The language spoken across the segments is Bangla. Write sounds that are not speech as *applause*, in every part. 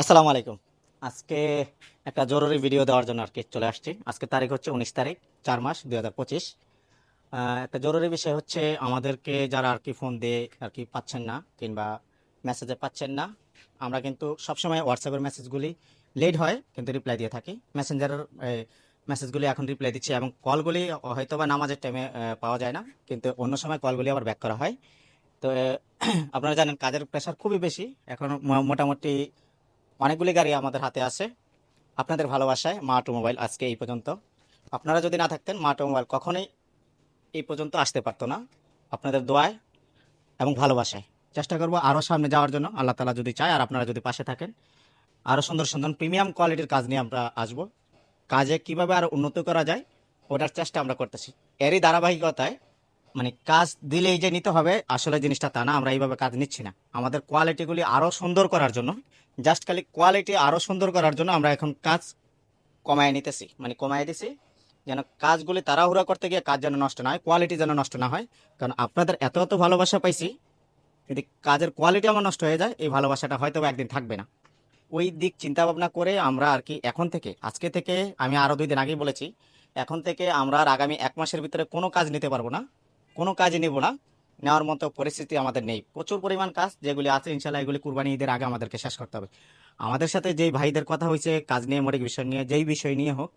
আসসালামু আলাইকুম। আজকে একটা জরুরি ভিডিও দেওয়ার জন্য আর কি চলে আসছি। আজকে তারিখ হচ্ছে উনিশ তারিখ, চার মাস দুই হাজার পঁচিশ। একটা জরুরি বিষয় হচ্ছে আমাদেরকে যারা আর কি ফোন দিয়ে আর কি পাচ্ছেন না কিংবা মেসেজে পাচ্ছেন না, আমরা কিন্তু সবসময় হোয়াটসঅ্যাপের মেসেজগুলি লেট হয়, কিন্তু রিপ্লাই দিয়ে থাকি। মেসেঞ্জারের মেসেজগুলি এখন রিপ্লাই দিচ্ছি এবং কলগুলি হয়তো বা নামাজের টাইমে পাওয়া যায় না, কিন্তু অন্য সময় কলগুলি আবার ব্যাক করা হয়। তো *clears throat* আপনারা জানেন কাজের প্রেশার খুবই বেশি। এখন মোটামুটি অনেকগুলি গাড়ি আমাদের হাতে আছে। আপনাদের ভালোবাসায় মা অটোমোবাইল আজকে এই পর্যন্ত। আপনারা যদি না থাকতেন, মা অটোমোবাইল কখনোই এই পর্যন্ত আসতে পারতো না। আপনাদের দোয়ায় এবং ভালোবাসায়। চেষ্টা করব আরও সামনে যাওয়ার জন্য। আল্লাহ তালা যদি চায় আর আপনারা যদি পাশে থাকেন। আরও সুন্দর সুন্দর প্রিমিয়াম কোয়ালিটির কাজ নিয়ে আমরা আসব। কাজে কীভাবে আরও উন্নত করা যায়, ওটার চেষ্টা আমরা করতেছি। এরই ধারাবাহিকতায় মানে কাজ দিলেই যে নিতে হবে, আসলে জিনিসটা তা না, আমরা এইভাবে কাজ নিচ্ছি না। আমাদের কোয়ালিটিগুলি আরও সুন্দর করার জন্য জাস্ট খালি কোয়ালিটি আরও সুন্দর করার জন্য আমরা এখন কাজ কমায় নিতেছি। মানে কমায় দিছি, যেন কাজগুলি তাড়াহুড়া করতে গিয়ে কাজ যেন নষ্ট না হয় কোয়ালিটি যেন নষ্ট না হয়। কারণ আপনাদের এত এত ভালোবাসা পাইছি, যদি কাজের কোয়ালিটি আমার নষ্ট হয়ে যায়, এই ভালোবাসাটা হয়তো একদিন থাকবে না। ওই দিক চিন্তা ভাবনা করে আমরা আর কি এখন থেকে, আজকে থেকে আমি আরও দুই দিন আগেই বলেছি, এখন থেকে আমরা আর আগামী এক মাসের ভিতরে কোনো কাজ নিতে পারব না, কোনো কাজই নেব না। নেওয়ার মতো পরিস্থিতি আমাদের নেই। প্রচুর পরিমাণ কাজ যেগুলি আছে ইনশাল্লাহ এগুলি কুরবানি ঈদের আগে আমাদেরকে শেষ করতে হবে। আমাদের সাথে যেই ভাইদের কথা হয়েছে, কাজ নিয়ে, মৌলিক বিষয় নিয়ে, যেই বিষয় নিয়ে হোক,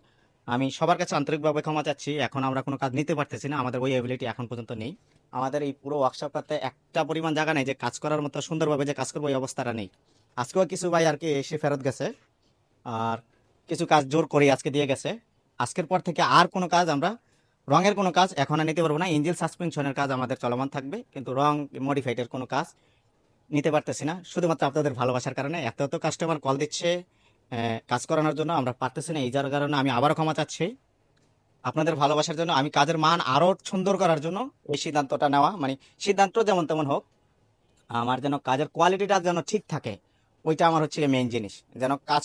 আমি সবার কাছে আন্তরিকভাবে ক্ষমা চাচ্ছি। এখন আমরা কোনো কাজ নিতে পারতেছি না, আমাদের ওই এবিলিটি এখন পর্যন্ত নেই। আমাদের এই পুরো ওয়ার্কশপটাতে একটা পরিমাণ জায়গা নেই যে কাজ করার মতো সুন্দরভাবে যে কাজ করব এই অবস্থাটা নেই। আজকেও কিছু ভাই আর কি এসে ফেরত গেছে, আর কিছু কাজ জোর করে আজকে দিয়ে গেছে। আজকের পর থেকে আর কোনো কাজ আমরা রঙের কোনো কাজ এখন আর নিতে পারব না। ইঞ্জিন সাসপেনশনের কাজ আমাদের চলমান থাকবে, কিন্তু রং মডিফাইডের কোনো কাজ নিতে পারতেছি না। শুধুমাত্র আপনাদের ভালোবাসার কারণে এত এত কাস্টমার কল দিচ্ছে কাজ করানোর জন্য আমরা পারতেছি না। এই যার কারণে আমি আবারও ক্ষমা চাচ্ছি। আপনাদের ভালোবাসার জন্য আমি কাজের মান আরও সুন্দর করার জন্য এই সিদ্ধান্তটা নেওয়া মানে সিদ্ধান্ত যেমন তেমন হোক, আমার যেন কাজের কোয়ালিটিটা যেন ঠিক থাকে, ওইটা আমার হচ্ছে মেইন জিনিস। যেন কাজ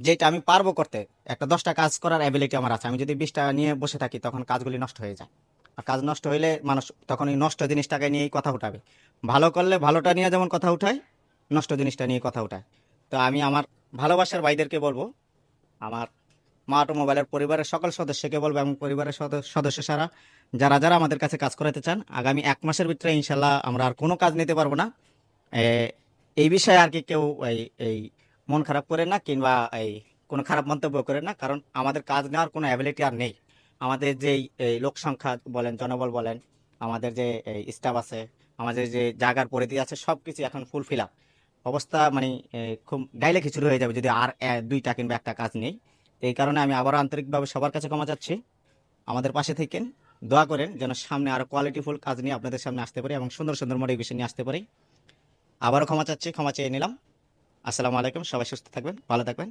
যেটা আমি পারব করতে, একটা দশটা কাজ করার অ্যাবিলিটি আমার আছে। আমি যদি বিশটা নিয়ে বসে থাকি, তখন কাজগুলি নষ্ট হয়ে যায়। আর কাজ নষ্ট হইলে মানুষ তখন এই নষ্ট জিনিসটাকে নিয়েই কথা উঠাবে। ভালো করলে ভালোটা নিয়ে যেমন কথা উঠায়, নষ্ট জিনিসটা নিয়ে কথা উঠায়। তো আমি আমার ভালোবাসার ভাইদেরকে বলব, আমার মা অটোমোবাইলের পরিবারের সকল সদস্যকে বলব এবং পরিবারের সদ- সদস্য সারা, যারা যারা আমাদের কাছে কাজ করাতে চান, আগামী এক মাসের ভিতরে ইনশাল্লাহ আমরা আর কোনো কাজ নিতে পারব না। এই বিষয়ে আর কি কেউ এই মন খারাপ করে না কিংবা এই কোনো খারাপ মন্তব্য করে না, কারণ আমাদের কাজ নেওয়ার কোনো অ্যাবিলিটি আর নেই। আমাদের যেই, এই লোক সংখ্যা বলেন, জনবল বলেন, আমাদের যে, এই স্টাফ আছে, আমাদের যে জায়গার পরিধি আছে সব কিছু এখন ফুল ফিল আপ অবস্থা মানে খুব ডাইলে খিচুড়ি হয়ে যাবে যদি আর দুইটা কিংবা একটা কাজ নেই। এই কারণে আমি আবারও আন্তরিকভাবে সবার কাছে ক্ষমা চাচ্ছি। আমাদের পাশে থেকেন, দোয়া করেন যেন সামনে আরও কোয়ালিটিফুল কাজ নিয়ে আপনাদের সামনে আসতে পারি এবং সুন্দর সুন্দর মোটিভেশন নিয়ে আসতে পারি। আবারও ক্ষমা চাচ্ছি, ক্ষমা চেয়ে নিলাম। আসসালামু আলাইকুম সবাই সুস্থ থাকবেন ভালো থাকবেন।